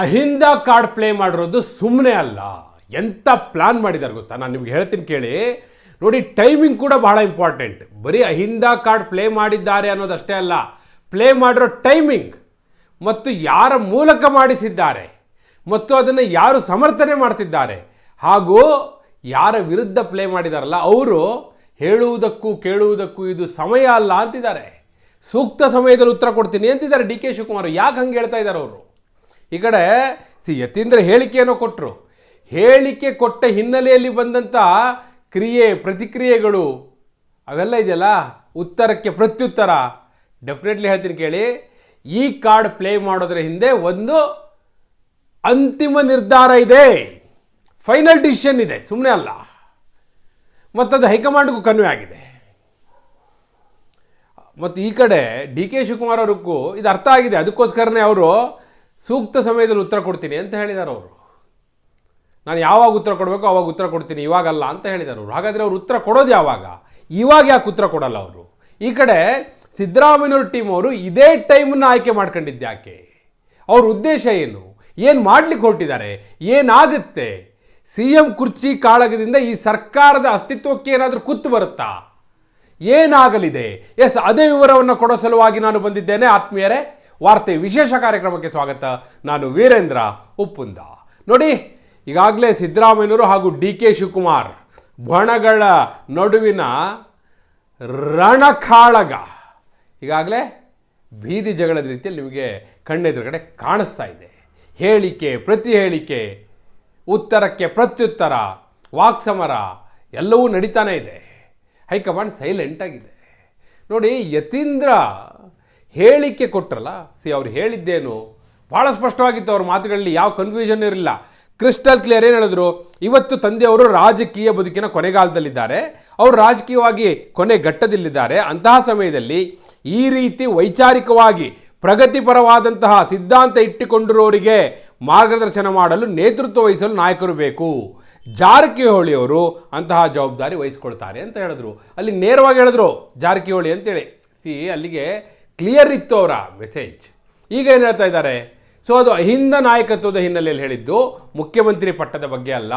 Ahinda card play ಮಾಡಿರೋದು ಸುಮ್ಮನೆ ಅಲ್ಲ. ಎಂಥ ಪ್ಲಾನ್ ಮಾಡಿದ್ದಾರೆ ಗೊತ್ತಾ? ನಾನು ನಿಮ್ಗೆ ಹೇಳ್ತೀನಿ ಕೇಳಿ. ನೋಡಿ ಟೈಮಿಂಗ್ ಕೂಡ ಬಹಳ ಇಂಪಾರ್ಟೆಂಟ್ ಬರೀ ಅಹಿಂದ ಕಾರ್ಡ್ ಪ್ಲೇ ಮಾಡಿದ್ದಾರೆ ಅನ್ನೋದಷ್ಟೇ ಅಲ್ಲ. ಪ್ಲೇ ಮಾಡಿರೋ ಟೈಮಿಂಗ್ ಮತ್ತು ಯಾರ ಮೂಲಕ ಮಾಡಿಸಿದ್ದಾರೆ ಮತ್ತು ಅದನ್ನು ಯಾರು ಸಮರ್ಥನೆ ಮಾಡ್ತಿದ್ದಾರೆ ಹಾಗೂ ಯಾರ ವಿರುದ್ಧ ಪ್ಲೇ ಮಾಡಿದಾರಲ್ಲ, ಅವರು ಹೇಳುವುದಕ್ಕೂ ಕೇಳುವುದಕ್ಕೂ ಇದು ಸಮಯ ಅಲ್ಲ ಅಂತಿದ್ದಾರೆ. ಸೂಕ್ತ ಸಮಯದಲ್ಲಿ ಉತ್ತರ ಕೊಡ್ತೀನಿ ಅಂತಿದ್ದಾರೆ ಡಿ ಕೆ ಶಿವಕುಮಾರ್ ಯಾಕೆ ಹಂಗೆ ಹೇಳ್ತಾ ಇದ್ದಾರೆ ಅವರು? ಈ ಕಡೆ, ಸಿ, ಯತೀಂದ್ರ ಹೇಳಿಕೆಯನ್ನು ಕೊಟ್ಟರು ಹೇಳಿಕೆ ಕೊಟ್ಟ ಹಿನ್ನೆಲೆಯಲ್ಲಿ ಬಂದಂಥ ಕ್ರಿಯೆ, ಪ್ರತಿಕ್ರಿಯೆಗಳು, ಅವೆಲ್ಲ ಇದೆಯಲ್ಲ? ಉತ್ತರಕ್ಕೆ ಪ್ರತ್ಯುತ್ತರ. ಡೆಫಿನೆಟ್ಲಿ ಹೇಳ್ತೀನಿ ಕೇಳಿ. ಈ ಕಾರ್ಡ್ ಪ್ಲೇ ಮಾಡೋದ್ರ ಹಿಂದೆ ಒಂದು ಅಂತಿಮ ನಿರ್ಧಾರ ಇದೆ. ಫೈನಲ್ ಡಿಸಿಷನ್ ಇದೆ. ಸುಮ್ಮನೆ ಅಲ್ಲ. ಮತ್ತದು ಹೈಕಮಾಂಡ್ಗೂ ಕನ್ವೆ ಆಗಿದೆ. ಮತ್ತು ಈ ಕಡೆ ಡಿ ಕೆ ಶಿವಕುಮಾರ್ ಅವ್ರಿಗೂ ಇದು ಅರ್ಥ ಆಗಿದೆ. ಅದಕ್ಕೋಸ್ಕರನೇ ಅವರು ಸೂಕ್ತ ಸಮಯದಲ್ಲಿ ಉತ್ತರ ಕೊಡ್ತೀನಿ ಅಂತ ಹೇಳಿದ್ದಾರೆ ಅವರು. ನಾನು ಯಾವಾಗ ಉತ್ತರ ಕೊಡಬೇಕು ಅವಾಗ ಉತ್ತರ ಕೊಡ್ತೀನಿ, ಇವಾಗಲ್ಲ ಅಂತ ಹೇಳಿದ್ದಾರೆ ಅವರು. ಹಾಗಾದರೆ ಅವ್ರು ಉತ್ತರ ಕೊಡೋದು ಯಾವಾಗ? ಇವಾಗ ಯಾಕೆ ಉತ್ತರ ಕೊಡಲ್ಲ ಅವರು? ಈ ಕಡೆ ಸಿದ್ದರಾಮಯ್ಯವ್ರ ಟೀಮ್ ಅವರು ಇದೇ ಟೈಮನ್ನು ಆಯ್ಕೆ ಮಾಡ್ಕೊಂಡಿದ್ದು ಯಾಕೆ? ಅವ್ರ ಉದ್ದೇಶ ಏನು? ಏನು ಮಾಡ್ಲಿಕ್ಕೆ ಹೊರಟಿದ್ದಾರೆ? ಏನಾಗುತ್ತೆ? ಸಿ ಎಂ ಕುರ್ಚಿ ಕಾಳಗದಿಂದ ಈ ಸರ್ಕಾರದ ಅಸ್ತಿತ್ವಕ್ಕೆ ಏನಾದರೂ ಕುತ್ತು ಬರುತ್ತಾ? ಏನಾಗಲಿದೆ? ಎಸ್, ಅದೇ ವಿವರವನ್ನು ಕೊಡೋ ಸಲುವಾಗಿ ನಾನು ಬಂದಿದ್ದೇನೆ, ಆತ್ಮೀಯರೇ. ವಾರ್ತೆ ವಿಶೇಷ ಕಾರ್ಯಕ್ರಮಕ್ಕೆ ಸ್ವಾಗತ. ನಾನು ವೀರೇಂದ್ರ ಉಪ್ಪುಂದ. ನೋಡಿ, ಈಗಾಗಲೇ ಸಿದ್ದರಾಮಯ್ಯನವರು ಹಾಗೂ ಡಿ ಕೆ ಶಿವಕುಮಾರ್ ಬಣಗಳ ನಡುವಿನ ರಣಕಾಳಗ. ಈಗಾಗಲೇ ಬೀದಿ ಜಗಳದ ರೀತಿಯಲ್ಲಿ ನಿಮಗೆ ಕಣ್ಣೆದುರುಗಡೆ ಕಾಣಿಸ್ತಾ ಇದೆ. ಹೇಳಿಕೆ, ಪ್ರತಿ ಹೇಳಿಕೆ, ಉತ್ತರಕ್ಕೆ ಪ್ರತ್ಯುತ್ತರ, ವಾಕ್ಸಮರ ಎಲ್ಲವೂ ನಡೀತಾನೇ ಇದೆ. ಹೈಕಮಾಂಡ್ ಸೈಲೆಂಟ್ ಆಗಿದೆ. ನೋಡಿ, ಯತೀಂದ್ರ ಹೇಳಿಕೆ ಕೊಟ್ರಲ್ಲ? ಸಿ, ಅವ್ರು ಹೇಳಿದ್ದೇನು? ಭಾಳ ಸ್ಪಷ್ಟವಾಗಿತ್ತು ಅವ್ರ ಮಾತುಗಳಲ್ಲಿ, ಯಾವ ಕನ್ಫ್ಯೂಷನ್ ಇರಲಿಲ್ಲ. ಕ್ರಿಸ್ಟಲ್ ಕ್ಲಿಯರ್ ಏನು ಹೇಳಿದ್ರು? ಇವತ್ತು ತಂದೆಯವರು ರಾಜಕೀಯ ಬದುಕಿನ ಕೊನೆಗಾಲದಲ್ಲಿದ್ದಾರೆ. ಅವರು ರಾಜಕೀಯವಾಗಿ ಕೊನೆ ಘಟ್ಟದಲ್ಲಿದ್ದಾರೆ. ಅಂತಹ ಸಮಯದಲ್ಲಿ ಈ ರೀತಿ ವೈಚಾರಿಕವಾಗಿ ಪ್ರಗತಿಪರವಾದಂತಹ ಸಿದ್ಧಾಂತ ಇಟ್ಟುಕೊಂಡಿರೋರಿಗೆ ಮಾರ್ಗದರ್ಶನ ಮಾಡಲು ನೇತೃತ್ವ ವಹಿಸಲು ನಾಯಕರು ಬೇಕು. ಜಾರಕಿಹೊಳಿ ಅವರು ಅಂತಹ ಜವಾಬ್ದಾರಿ ವಹಿಸ್ಕೊಳ್ತಾರೆ ಅಂತ ಹೇಳಿದ್ರು. ಅಲ್ಲಿ ನೇರವಾಗಿ ಹೇಳಿದ್ರು, ಜಾರಕಿಹೊಳಿ ಅಂತೇಳಿ. ಸಿ, ಅಲ್ಲಿಗೆ ಕ್ಲಿಯರ್ ಇತ್ತು ಅವರ ಮೆಸೇಜ್ ಈಗ ಏನು ಹೇಳ್ತಾ ಇದ್ದಾರೆ? ಸೊ ಅದು ಅಹಿಂದ ನಾಯಕತ್ವದ ಹಿನ್ನೆಲೆಯಲ್ಲಿ ಹೇಳಿದ್ದು ಮುಖ್ಯಮಂತ್ರಿ ಪಟ್ಟದ ಬಗ್ಗೆ ಅಲ್ಲ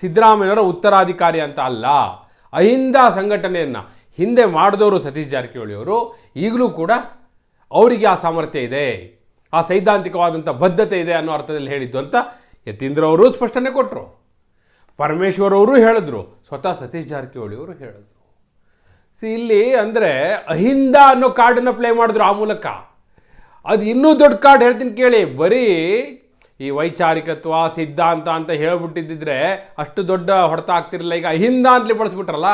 ಸಿದ್ದರಾಮಯ್ಯವರ ಉತ್ತರಾಧಿಕಾರಿ ಅಂತ ಅಲ್ಲ. ಅಹಿಂದ ಸಂಘಟನೆಯನ್ನು ಹಿಂದೆ ಮಾಡಿದವರು ಸತೀಶ್ ಜಾರಕಿಹೊಳಿ ಅವರು, ಈಗಲೂ ಕೂಡ ಅವರಿಗೆ ಆ ಸಾಮರ್ಥ್ಯ ಇದೆ. ಆ ಸೈದ್ಧಾಂತಿಕವಾದಂಥ ಬದ್ಧತೆ ಇದೆ ಅನ್ನೋ ಅರ್ಥದಲ್ಲಿ ಹೇಳಿದ್ದು ಅಂತ ಯತೀಂದ್ರ ಅವರು ಸ್ಪಷ್ಟನೆ ಕೊಟ್ಟರು ಪರಮೇಶ್ವರ್ ಅವರು ಹೇಳಿದ್ರು, ಸ್ವತಃ ಸತೀಶ್ ಜಾರಕಿಹೊಳಿ ಅವರು ಹೇಳಿದ್ರು. ಸಿ ಇಲ್ಲಿ ಅಂದರೆ ಅಹಿಂದ ಅನ್ನೋ ಕಾರ್ಡನ್ನು ಪ್ಲೇ ಮಾಡಿದ್ರು ಆ ಮೂಲಕ. ಅದು ಇನ್ನೂ ದೊಡ್ಡ ಕಾರ್ಡ್ ಹೇಳ್ತೀನಿ ಕೇಳಿ. ಬರೀ ಈ ವೈಚಾರಿಕತ್ವ, ಸಿದ್ಧಾಂತ ಅಂತ ಹೇಳ್ಬಿಟ್ಟಿದ್ದಿದ್ರೆ ಅಷ್ಟು ದೊಡ್ಡ ಹೊಡೆತ ಆಗ್ತಿರಲಿಲ್ಲ. ಈಗ ಅಹಿಂದ ಅಂತಲೇ ಬಳಸ್ಬಿಟ್ರಲ್ಲ?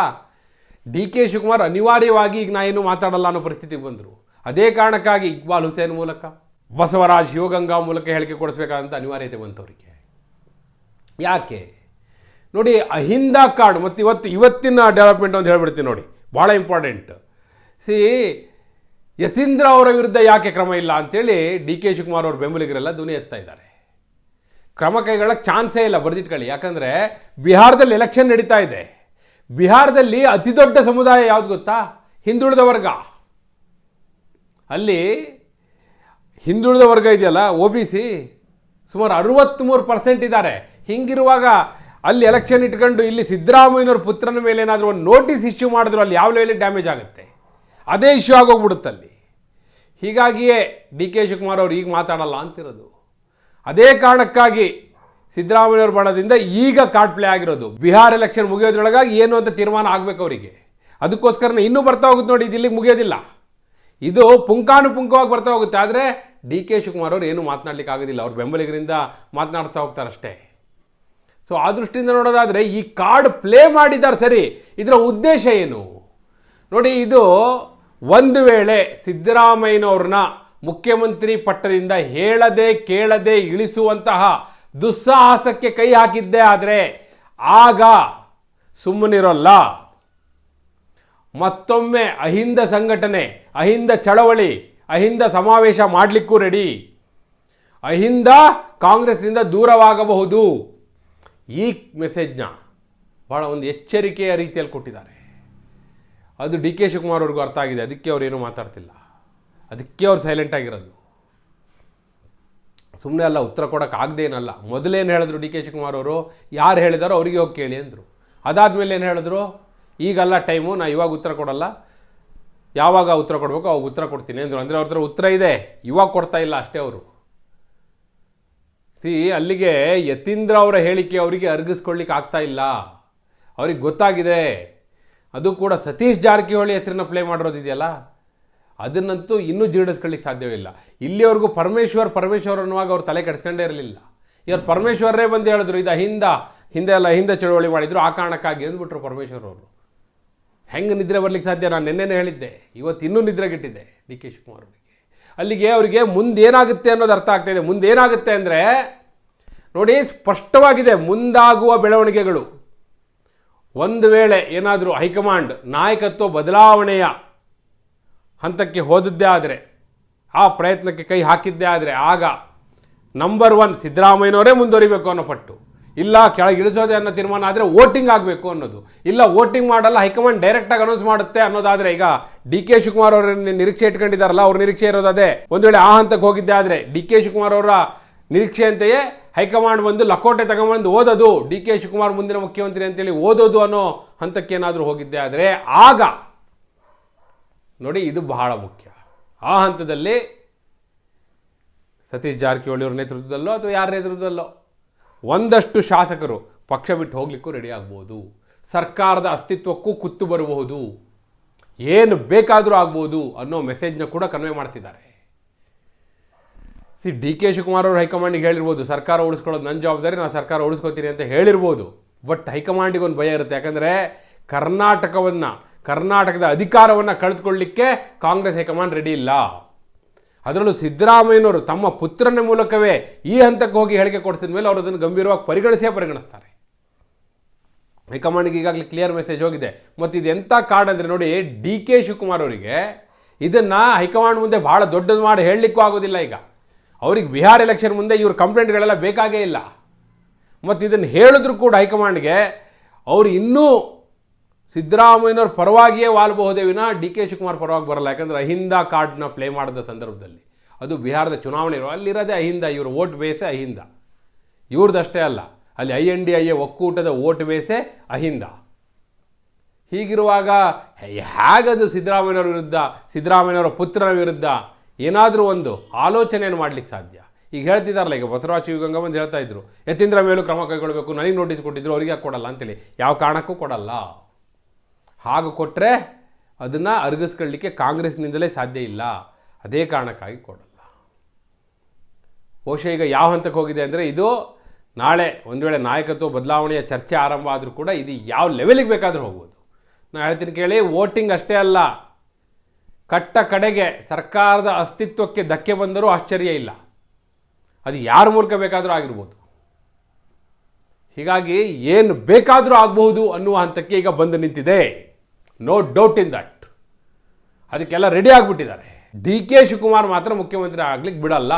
ಡಿ ಕೆ ಶಿವಕುಮಾರ್ ಅನಿವಾರ್ಯವಾಗಿ ಈಗ ನಾ ಏನು ಮಾತಾಡಲ್ಲ ಅನ್ನೋ ಪರಿಸ್ಥಿತಿಗೆ ಬಂದರು. ಅದೇ ಕಾರಣಕ್ಕಾಗಿ ಇಕ್ಬಾಲ್ ಹುಸೇನ್ ಮೂಲಕ, ಬಸವರಾಜ್ ಶಿವಗಂಗಾ ಮೂಲಕ ಹೇಳಿಕೆ ಕೊಡಿಸ್ಬೇಕಾದಂಥ ಅನಿವಾರ್ಯತೆ ಬಂತವರಿಗೆ ಯಾಕೆ? ನೋಡಿ, ಅಹಿಂದ ಕಾರ್ಡ್ ಮತ್ತು ಇವತ್ತು ಇವತ್ತಿನ ಡೆವಲಪ್ಮೆಂಟ್ ಅಂತ ಹೇಳ್ಬಿಡ್ತೀನಿ ನೋಡಿ. ಭಾಳ ಇಂಪಾರ್ಟೆಂಟ್. ಸಿ, ಯತೀಂದ್ರ ಅವರ ವಿರುದ್ಧ ಯಾಕೆ ಕ್ರಮ ಇಲ್ಲ ಅಂತೇಳಿ ಡಿ ಕೆ ಶಿವಕುಮಾರ್ ಅವರು ಬೆಂಬಲಿಗರೆಲ್ಲ ಧ್ವನಿ ಎತ್ತಾ ಇದ್ದಾರೆ. ಕ್ರಮ ಕೈಗೊಳ್ಳಕ್ಕೆ ಚಾನ್ಸೇ ಇಲ್ಲ ಬರೆದಿಟ್ಕೊಳ್ಳಿ. ಯಾಕಂದರೆ ಬಿಹಾರದಲ್ಲಿ ಎಲೆಕ್ಷನ್ ನಡೀತಾ ಇದೆ. ಬಿಹಾರದಲ್ಲಿ ಅತಿ ದೊಡ್ಡ ಸಮುದಾಯ ಯಾವ್ದು ಗೊತ್ತಾ? ಹಿಂದುಳಿದ ವರ್ಗ. ಅಲ್ಲಿ ಹಿಂದುಳಿದ ವರ್ಗ ಇದೆಯಲ್ಲ ಒ ಬಿ ಸಿ ಸುಮಾರು ಅರುವತ್ತ್ಮೂರು ಪರ್ಸೆಂಟ್ ಇದ್ದಾರೆ. ಹಿಂಗಿರುವಾಗ ಅಲ್ಲಿ ಎಲೆಕ್ಷನ್ ಇಟ್ಕೊಂಡು ಇಲ್ಲಿ ಸಿದ್ದರಾಮಯ್ಯನವ್ರ ಪುತ್ರನ ಮೇಲೆ ಏನಾದರೂ ಒಂದು ನೋಟಿಸ್ ಇಶ್ಯೂ ಮಾಡಿದ್ರು ಅಲ್ಲಿ ಯಾವ ಲೆವೆಲಿಗೆ ಡ್ಯಾಮೇಜ್ ಆಗುತ್ತೆ? ಅದೇ ಇಶ್ಯೂ ಆಗೋಗ್ಬಿಡುತ್ತಲ್ಲಿ ಹೀಗಾಗಿಯೇ ಡಿ ಕೆ ಶಿವಕುಮಾರ್ ಅವರು ಈಗ ಮಾತಾಡಲ್ಲ ಅಂತಿರೋದು. ಅದೇ ಕಾರಣಕ್ಕಾಗಿ ಸಿದ್ದರಾಮಯ್ಯವ್ರ ಬಣದಿಂದ ಈಗ ಕಾರ್ಡ್ ಪ್ಲೇ ಆಗಿರೋದು. ಬಿಹಾರ್ ಎಲೆಕ್ಷನ್ ಮುಗಿಯೋದ್ರೊಳಗಾಗಿ ಏನು ಅಂತ ತೀರ್ಮಾನ ಆಗಬೇಕು ಅವರಿಗೆ. ಅದಕ್ಕೋಸ್ಕರನೇ ಇನ್ನೂ ಬರ್ತಾ ಹೋಗುತ್ತೆ ನೋಡಿ, ಇದು ಇಲ್ಲಿಗೆ ಮುಗಿಯೋದಿಲ್ಲ. ಇದು ಪುಂಕಾನುಪುಂಕವಾಗಿ ಬರ್ತಾ ಹೋಗುತ್ತೆ. ಆದರೆ ಡಿ ಕೆ ಶಿವಕುಮಾರ್ ಅವರು ಏನು ಮಾತನಾಡಲಿಕ್ಕೆ ಆಗೋದಿಲ್ಲ. ಅವ್ರ ಬೆಂಬಲಿಗರಿಂದ ಮಾತನಾಡ್ತಾ ಹೋಗ್ತಾರಷ್ಟೇ. ಸೊ ಆ ದೃಷ್ಟಿಯಿಂದ ನೋಡೋದಾದರೆ ಈ ಕಾರ್ಡ್ ಪ್ಲೇ ಮಾಡಿದ್ದಾರೆ ಸರಿ. ಇದರ ಉದ್ದೇಶ ಏನು? ನೋಡಿ, ಇದು ಒಂದು ವೇಳೆ ಸಿದ್ದರಾಮಯ್ಯನವ್ರನ್ನ ಮುಖ್ಯಮಂತ್ರಿ ಪಟ್ಟದಿಂದ ಹೇಳದೆ, ಕೇಳದೆ ಇಳಿಸುವಂತಹ ದುಸ್ಸಾಹಸಕ್ಕೆ ಕೈ ಹಾಕಿದ್ದೇ ಆದರೆ ಆಗ ಸುಮ್ಮನಿರೋಲ್ಲ. ಮತ್ತೊಮ್ಮೆ ಅಹಿಂದ ಸಂಘಟನೆ, ಅಹಿಂದ ಚಳವಳಿ, ಅಹಿಂದ ಸಮಾವೇಶ ಮಾಡಲಿಕ್ಕೂ ರೆಡಿ ಅಹಿಂದ ಕಾಂಗ್ರೆಸ್ನಿಂದ ದೂರವಾಗಬಹುದು. ಈ ಮೆಸೇಜ್ನ ಭಾಳ ಒಂದು ಎಚ್ಚರಿಕೆಯ ರೀತಿಯಲ್ಲಿ ಕೊಟ್ಟಿದ್ದಾರೆ. ಅದು ಡಿ ಕೆ ಶಿವಕುಮಾರ್ ಅವ್ರಿಗೂ ಅರ್ಥ ಆಗಿದೆ. ಅದಕ್ಕೆ ಅವ್ರು ಏನೂ ಮಾತಾಡ್ತಿಲ್ಲ. ಅದಕ್ಕೆ ಅವ್ರು ಸೈಲೆಂಟ್ ಆಗಿರೋದು. ಸುಮ್ಮನೆ ಅಲ್ಲ, ಉತ್ತರ ಕೊಡೋಕೆ ಏನಲ್ಲ. ಮೊದಲೇನು ಹೇಳಿದ್ರು ಡಿ ಕೆ ಶಿವಕುಮಾರ್ ಅವರು? ಯಾರು ಹೇಳಿದಾರೋ ಅವರಿಗೆ ಹೋಗಿ ಕೇಳಿ ಅಂದರು. ಅದಾದಮೇಲೆ ಏನು ಹೇಳಿದ್ರು? ಈಗಲ್ಲ ಟೈಮು, ನಾ ಇವಾಗ ಉತ್ತರ ಕೊಡಲ್ಲ. ಯಾವಾಗ ಉತ್ತರ ಕೊಡಬೇಕು ಅವಾಗ ಉತ್ತರ ಕೊಡ್ತೀನಿ ಅಂದರು. ಅಂದರೆ ಅವ್ರ ಹತ್ರ ಉತ್ತರ ಇದೆ. ಇವಾಗ ಕೊಡ್ತಾ ಇಲ್ಲ ಅಷ್ಟೇ ಅವರು. ಸಿ, ಅಲ್ಲಿಗೆ ಯತೀಂದ್ರ ಅವರ ಹೇಳಿಕೆ ಅವರಿಗೆ ಅರ್ಗಿಸ್ಕೊಳ್ಳಿಕ್ಕೆ ಆಗ್ತಾ ಇಲ್ಲ. ಅವ್ರಿಗೆ ಗೊತ್ತಾಗಿದೆ. ಅದು ಕೂಡ ಸತೀಶ್ ಜಾರಕಿಹೊಳಿ ಹೆಸರನ್ನ ಪ್ಲೇ ಮಾಡಿರೋದಿದೆಯಲ್ಲ ಅದನ್ನಂತೂ ಇನ್ನೂ ಜೀರ್ಣಿಸ್ಕೊಳ್ಳಿಕ್ಕೆ ಸಾಧ್ಯವಿಲ್ಲ ಇಲ್ಲಿವರೆಗೂ ಪರಮೇಶ್ವರ್ ಪರಮೇಶ್ವರ್ ಅನ್ನುವಾಗ ಅವ್ರು ತಲೆ ಕೆಡಿಸ್ಕೊಂಡೇ ಇರಲಿಲ್ಲ. ಇವ್ರು ಪರಮೇಶ್ವರರೇ ಬಂದು ಹೇಳಿದ್ರು, ಇದು ಅಹಿಂದ ಹಿಂದೆ ಎಲ್ಲ ಹಿಂದೆ ಚಳುವಳಿ ಮಾಡಿದ್ರು, ಆ ಕಾರಣಕ್ಕಾಗಿ ಅಂದ್ಬಿಟ್ರು ಪರಮೇಶ್ವರ್ ಅವರು. ಹೆಂಗೆ ನಿದ್ರೆ ಬರ್ಲಿಕ್ಕೆ ಸಾಧ್ಯ? ನಾನು ನಿನ್ನೆನೇ ಹೇಳಿದ್ದೆ. ಇವತ್ತು ಇನ್ನೂ ನಿದ್ರೆಗಿಟ್ಟಿದ್ದೆ ಡಿ ಕೆ ಶಿವಕುಮಾರ್ ಅಲ್ಲಿಗೆ ಅವರಿಗೆ ಮುಂದೇನಾಗುತ್ತೆ ಅನ್ನೋದು ಅರ್ಥ ಆಗ್ತಾ ಇದೆ. ಮುಂದೇನಾಗುತ್ತೆ ಅಂದರೆ, ನೋಡಿ ಸ್ಪಷ್ಟವಾಗಿದೆ ಮುಂದಾಗುವ ಬೆಳವಣಿಗೆಗಳು. ಒಂದು ವೇಳೆ ಏನಾದರೂ ಹೈಕಮಾಂಡ್ ನಾಯಕತ್ವ ಬದಲಾವಣೆಯ ಹಂತಕ್ಕೆ ಹೋದದ್ದೇ ಆದರೆ, ಆ ಪ್ರಯತ್ನಕ್ಕೆ ಕೈ ಹಾಕಿದ್ದೇ ಆದರೆ, ಆಗ ನಂಬರ್ ಒನ್ ಸಿದ್ದರಾಮಯ್ಯನವರೇ ಮುಂದುವರಿಬೇಕು ಅನ್ನೋ ಪಟ್ಟು. ಇಲ್ಲ, ಕೆಳಗೆ ಇಳಿಸೋದೆ ಅನ್ನೋ ತೀರ್ಮಾನ ಆದರೆ ವೋಟಿಂಗ್ ಆಗಬೇಕು ಅನ್ನೋದು. ಇಲ್ಲ ವೋಟಿಂಗ್ ಮಾಡಲ್ಲ, ಹೈಕಮಾಂಡ್ ಡೈರೆಕ್ಟಾಗಿ ಅನೌನ್ಸ್ ಮಾಡುತ್ತೆ ಅನ್ನೋದಾದರೆ ಈಗ ಡಿ ಕೆ ಶಿವಕುಮಾರ್ ಅವರ ನಿರೀಕ್ಷೆ ಇಟ್ಕೊಂಡಿದ್ದಾರಲ್ಲ, ಅವ್ರ ನಿರೀಕ್ಷೆ ಇರೋದೇ ಒಂದು ವೇಳೆ ಆ ಹಂತಕ್ಕೆ ಹೋಗಿದ್ದೆ ಆದರೆ ಡಿ ಕೆ ಶಿವಕುಮಾರ್ ಅವರ ನಿರೀಕ್ಷೆಯಂತೆಯೇ ಹೈಕಮಾಂಡ್ ಬಂದು ಲಕೋಟೆ ತಗೊಂಬಂದು ಓದೋದು, ಡಿ ಕೆ ಶಿವಕುಮಾರ್ ಮುಂದಿನ ಮುಖ್ಯಮಂತ್ರಿ ಅಂತೇಳಿ ಓದೋದು ಅನ್ನೋ ಹಂತಕ್ಕೆ ಏನಾದರೂ ಹೋಗಿದ್ದೆ ಆದರೆ ಆಗ ನೋಡಿ ಇದು ಬಹಳ ಮುಖ್ಯ. ಆ ಹಂತದಲ್ಲಿ ಸತೀಶ್ ಜಾರಕಿಹೊಳಿ ಅವ್ರ ನೇತೃತ್ವದಲ್ಲೋ ಅಥವಾ ಯಾರ ನೇತೃತ್ವದಲ್ಲೋ ಒಂದಷ್ಟು ಶಾಸಕರು ಪಕ್ಷ ಬಿಟ್ಟು ಹೋಗ್ಲಿಕ್ಕೂ ರೆಡಿ ಆಗ್ಬೋದು. ಸರ್ಕಾರದ ಅಸ್ತಿತ್ವಕ್ಕೂ ಕುತ್ತು ಬರಬಹುದು. ಏನು ಬೇಕಾದರೂ ಆಗ್ಬೋದು ಅನ್ನೋ ಮೆಸೇಜ್ನ ಕೂಡ ಕನ್ವೆ ಮಾಡ್ತಿದ್ದಾರೆ. ಸಿ, ಡಿ ಕೆ ಶಿವಕುಮಾರ್ ಅವರು ಹೈಕಮಾಂಡಿಗೆ ಹೇಳಿರ್ಬೋದು, ಸರ್ಕಾರ ಉಳಿಸ್ಕೊಳ್ಳೋದು ನನ್ನ ಜವಾಬ್ದಾರಿ ನಾನು ಸರ್ಕಾರ ಉಳಿಸ್ಕೊತೀನಿ ಅಂತ ಹೇಳಿರ್ಬೋದು. ಬಟ್ ಹೈಕಮಾಂಡಿಗೆ ಒಂದು ಭಯ ಇರುತ್ತೆ. ಯಾಕಂದರೆ ಕರ್ನಾಟಕವನ್ನು, ಕರ್ನಾಟಕದ ಅಧಿಕಾರವನ್ನು ಕಳೆದುಕೊಳ್ಳಿಕ್ಕೆ ಕಾಂಗ್ರೆಸ್ ಹೈಕಮಾಂಡ್ ರೆಡಿ ಇಲ್ಲ. ಅದರಲ್ಲೂ ಸಿದ್ದರಾಮಯ್ಯನವರು ತಮ್ಮ ಪುತ್ರನ ಮೂಲಕವೇ ಈ ಹಂತಕ್ಕೆ ಹೋಗಿ ಹೇಳಿಕೆ ಕೊಡಿಸಿದ ಮೇಲೆ ಅವರು ಅದನ್ನು ಗಂಭೀರವಾಗಿ ಪರಿಗಣಿಸೇ ಪರಿಗಣಿಸ್ತಾರೆ. ಹೈಕಮಾಂಡ್ಗೆ ಈಗಾಗಲೇ ಕ್ಲಿಯರ್ ಮೆಸೇಜ್ ಹೋಗಿದೆ. ಮತ್ತು ಇದು ಎಂಥ ಕಾರ್ಡ್ ಅಂದರೆ ನೋಡಿ, ಡಿ ಕೆ ಶಿವಕುಮಾರ್ ಅವರಿಗೆ ಇದನ್ನು ಹೈಕಮಾಂಡ್ ಮುಂದೆ ಭಾಳ ದೊಡ್ಡದು ಮಾಡಿ ಹೇಳಲಿಕ್ಕೂ ಆಗೋದಿಲ್ಲ ಈಗ. ಅವ್ರಿಗೆ ಬಿಹಾರ್ ಎಲೆಕ್ಷನ್ ಮುಂದೆ ಇವ್ರ ಕಂಪ್ಲೇಂಟ್ಗಳೆಲ್ಲ ಬೇಕಾಗೇ ಇಲ್ಲ. ಮತ್ತು ಇದನ್ನು ಹೇಳಿದ್ರು ಕೂಡ ಹೈಕಮಾಂಡ್ಗೆ ಅವರು ಇನ್ನೂ ಸಿದ್ದರಾಮಯ್ಯನವ್ರ ಪರವಾಗಿಯೇ ವಾಲ್ಬಹುದೇ ವಿನ ಡಿ ಕೆ ಶಿವಕುಮಾರ್ ಪರವಾಗಿ ಬರಲ್ಲ, ಯಾಕಂದರೆ ಅಹಿಂದ ಕಾರ್ಡ್ನ ಪ್ಲೇ ಮಾಡಿದ ಸಂದರ್ಭದಲ್ಲಿ. ಅದು ಬಿಹಾರದ ಚುನಾವಣೆ ಇರೋ ಅಲ್ಲಿರೋದೇ ಅಹಿಂದ, ಇವ್ರ ಓಟ್ ಬೇಸೆ ಅಹಿಂದ. ಇವ್ರದ್ದಷ್ಟೇ ಅಲ್ಲ, ಅಲ್ಲಿ I N D I A ಒಕ್ಕೂಟದ ಓಟ್ ಬೇಸೇ ಅಹಿಂದ. ಹೀಗಿರುವಾಗ ಹೇಗದು ಸಿದ್ದರಾಮಯ್ಯನವ್ರ ವಿರುದ್ಧ, ಸಿದ್ದರಾಮಯ್ಯನವರ ಪುತ್ರನ ವಿರುದ್ಧ ಏನಾದರೂ ಒಂದು ಆಲೋಚನೆಯನ್ನು ಮಾಡಲಿಕ್ಕೆ ಸಾಧ್ಯ? ಈಗ ಹೇಳ್ತಿದ್ದಾರಲ್ಲ ಈಗ ಬಸವರಾಜ ಶಿವಗಂಗ ಬಂದು ಹೇಳ್ತಾ ಇದ್ರು, ಯತೀಂದ್ರ ಮೇಲೂ ಕ್ರಮ ಕೈಗೊಳ್ಳಬೇಕು ನನಗೆ ನೋಟಿಸ್ ಕೊಟ್ಟಿದ್ರು, ಅವರಿಗೆ ಕೊಡಲ್ಲ ಅಂತೇಳಿ. ಯಾವ ಕಾರಣಕ್ಕೂ ಕೊಡಲ್ಲ. ಹಾಗೆ ಕೊಟ್ಟರೆ ಅದನ್ನು ಅರಗಿಸ್ಕೊಳ್ಳಿಕ್ಕೆ ಕಾಂಗ್ರೆಸ್ನಿಂದಲೇ ಸಾಧ್ಯ ಇಲ್ಲ. ಅದೇ ಕಾರಣಕ್ಕಾಗಿ ಕೊಡಲ್ಲ. ಬಹುಶಃ ಈಗ ಯಾವ ಹಂತಕ್ಕೆ ಹೋಗಿದೆ ಅಂದರೆ ಇದು ನಾಳೆ ಒಂದು ವೇಳೆ ನಾಯಕತ್ವ ಬದಲಾವಣೆಯ ಚರ್ಚೆ ಆರಂಭ ಆದರೂ ಕೂಡ ಇದು ಯಾವ ಲೆವೆಲಿಗೆ ಬೇಕಾದರೂ ಹೋಗ್ಬೋದು. ನಾನು ಹೇಳ್ತೀನಿ ಕೇಳಿ ವೋಟಿಂಗ್ ಅಷ್ಟೇ ಅಲ್ಲ. ಕಟ್ಟ ಕಡೆಗೆ ಸರ್ಕಾರದ ಅಸ್ತಿತ್ವಕ್ಕೆ ಧಕ್ಕೆ ಬಂದರೂ ಆಶ್ಚರ್ಯ ಇಲ್ಲ. ಅದು ಯಾರ ಮೂಲಕ ಬೇಕಾದರೂ ಆಗಿರ್ಬೋದು. ಹೀಗಾಗಿ ಏನು ಬೇಕಾದರೂ ಆಗಬಹುದು ಅನ್ನುವ ಹಂತಕ್ಕೆ ಈಗ ಬಂದು ನಿಂತಿದೆ. ನೋ ಡೌಟ್ ಇನ್ ದಟ್ ಅದಕ್ಕೆಲ್ಲ ರೆಡಿ ಆಗಿಬಿಟ್ಟಿದ್ದಾರೆ. ಡಿ ಕೆ ಶಿವಕುಮಾರ್ ಮಾತ್ರ ಮುಖ್ಯಮಂತ್ರಿ ಆಗ್ಲಿಕ್ಕೆ ಬಿಡಲ್ಲ.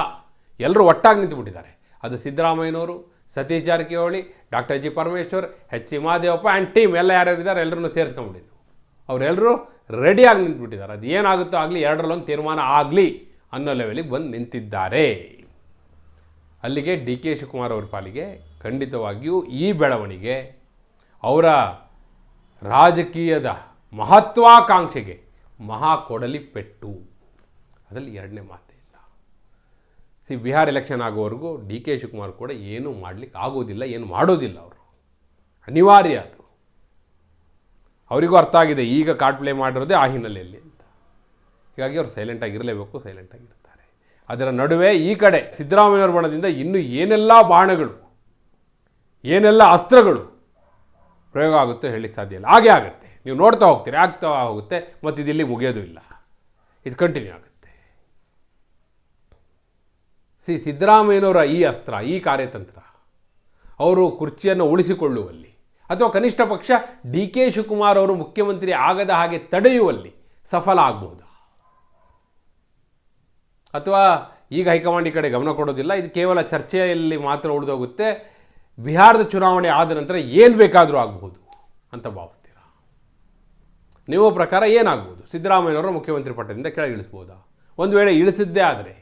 ಎಲ್ಲರೂ ಒಟ್ಟಾಗಿ ನಿಂತುಬಿಟ್ಟಿದ್ದಾರೆ. ಅದು ಸಿದ್ದರಾಮಯ್ಯನವರು, Satish Jarkiholi doctor G Parameshwar H C Mahadevappa and team ಎಲ್ಲ ಯಾರ್ಯಾರು ಇದ್ದಾರೆ ಎಲ್ಲರನ್ನೂ ಸೇರಿಸ್ಕೊಂಡ್ಬಿಟ್ಟಿದ್ರು ಅವರೆಲ್ಲರೂ ರೆಡಿಯಾಗಿ ನಿಂತುಬಿಟ್ಟಿದ್ದಾರೆ. ಅದು ಏನಾಗುತ್ತೋ ಆಗಲಿ, ಎರಡರಲ್ಲೊಂದು ತೀರ್ಮಾನ ಆಗಲಿ ಅನ್ನೋ ಲೆವೆಲಿಗೆ ಬಂದು ನಿಂತಿದ್ದಾರೆ. ಅಲ್ಲಿಗೆ ಡಿ ಕೆ ಶಿವಕುಮಾರ್ ಅವರ ಪಾಲಿಗೆ ಖಂಡಿತವಾಗಿಯೂ ಈ ಬೆಳವಣಿಗೆ ಅವರ ರಾಜಕೀಯದ ಮಹತ್ವಾಕಾಂಕ್ಷೆಗೆ ಮಹಾ ಕೊಡಲಿ ಪೆಟ್ಟು. ಅದರಲ್ಲಿ ಎರಡನೇ ಮಾತೇ ಇಲ್ಲ. ಸಿ, ಬಿಹಾರ್ ಎಲೆಕ್ಷನ್ ಆಗೋವರೆಗೂ ಡಿ ಕೆ ಶಿವಕುಮಾರ್ ಕೂಡ ಏನೂ ಮಾಡಲಿಕ್ಕೆ ಆಗೋದಿಲ್ಲ, ಏನು ಮಾಡೋದಿಲ್ಲ ಅವರು. ಅನಿವಾರ್ಯ ಅದು. ಅವರಿಗೂ ಅರ್ಥ ಆಗಿದೆ, ಈಗ ಕಾರ್ಡ್ ಪ್ಲೇ ಮಾಡಿರೋದೇ ಆ ಹಿನ್ನೆಲೆಯಲ್ಲಿ ಅಂತ. ಹೀಗಾಗಿ ಅವರು ಸೈಲೆಂಟಾಗಿ ಇರಲೇಬೇಕು ಸೈಲೆಂಟ್ ಇರ್ತಾರೆ ಅದರ ನಡುವೆ ಈ ಕಡೆ ಸಿದ್ದರಾಮಯ್ಯವ್ರ ಬಣದಿಂದ ಇನ್ನೂ ಏನೆಲ್ಲ ಬಾಣಗಳು, ಏನೆಲ್ಲ ಅಸ್ತ್ರಗಳು ಪ್ರಯೋಗ ಆಗುತ್ತೋ ಹೇಳಲಿಕ್ಕೆ ಸಾಧ್ಯ ಇಲ್ಲ. ಹಾಗೆ ಆಗುತ್ತೆ. ನೀವು ನೋಡ್ತಾ ಹೋಗ್ತೀರಿ, ಆಗ್ತಾ ಹೋಗುತ್ತೆ, ಮತ್ತು ಇದಿಲ್ಲಿ ಮುಗಿಯೋದು ಇಲ್ಲ. ಇದು ಕಂಟಿನ್ಯೂ ಆಗುತ್ತೆ. ಸಿ ಸಿದ್ದರಾಮಯ್ಯನವರ ಈ ಅಸ್ತ್ರ, ಈ ಕಾರ್ಯತಂತ್ರ, ಅವರು ಕುರ್ಚಿಯನ್ನು ಉಳಿಸಿಕೊಳ್ಳುವಲ್ಲಿ, ಅಥವಾ ಕನಿಷ್ಠ ಪಕ್ಷ ಡಿ ಕೆ ಶಿವಕುಮಾರ್ ಅವರು ಮುಖ್ಯಮಂತ್ರಿ ಆಗದ ಹಾಗೆ ತಡೆಯುವಲ್ಲಿ ಸಫಲ ಆಗ್ಬೋದು? ಅಥವಾ ಈಗ ಹೈಕಮಾಂಡ್ ಈ ಕಡೆ ಗಮನ ಕೊಡೋದಿಲ್ಲ, ಇದು ಕೇವಲ ಚರ್ಚೆಯಲ್ಲಿ ಮಾತ್ರ ಉಳಿದೋಗುತ್ತೆ, ಬಿಹಾರದ ಚುನಾವಣೆ ಆದ ನಂತರ ಏನು ಬೇಕಾದರೂ ಆಗ್ಬೋದು ಅಂತ ಭಾವಿಸ್ತೀರಾ? ನಿಮ್ಮ ಪ್ರಕಾರ ಏನಾಗ್ಬೋದು? ಸಿದ್ದರಾಮಯ್ಯನವರು ಮುಖ್ಯಮಂತ್ರಿ ಪಟ್ಟದಿಂದ ಕೆಳಗೆ ಇಳಿಸ್ಬೋದಾ? ಒಂದು ವೇಳೆ ಇಳಿಸಿದ್ದೇ ಆದರೆ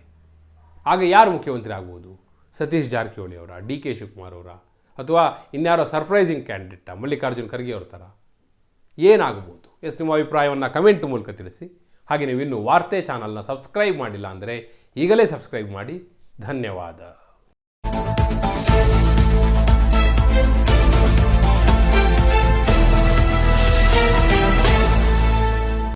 ಆಗ ಯಾರು ಮುಖ್ಯಮಂತ್ರಿ ಆಗ್ಬೋದು? ಸತೀಶ್ ಜಾರಕಿಹೊಳಿ ಅವರ, ಡಿ ಕೆ ಶಿವಕುಮಾರ್ ಅವರ, ಅಥವಾ ಇನ್ಯಾರೋ ಸರ್ಪ್ರೈಸಿಂಗ್ ಕ್ಯಾಂಡಿಡೇಟ ಮಲ್ಲಿಕಾರ್ಜುನ್ ಖರ್ಗೆ ಅವ್ರ ಥರ? ಏನಾಗ್ಬೋದು? ಎಸ್, ನಿಮ್ಮ ಅಭಿಪ್ರಾಯವನ್ನು ಕಮೆಂಟ್ ಮೂಲಕ ತಿಳಿಸಿ. ಹಾಗೆ ನೀವು ಇನ್ನೂ ವಾರ್ತೆ ಚಾನಲ್ನ ಸಬ್ಸ್ಕ್ರೈಬ್ ಮಾಡಿಲ್ಲ ಅಂದರೆ ಈಗಲೇ ಸಬ್ಸ್ಕ್ರೈಬ್ ಮಾಡಿ. ಧನ್ಯವಾದ.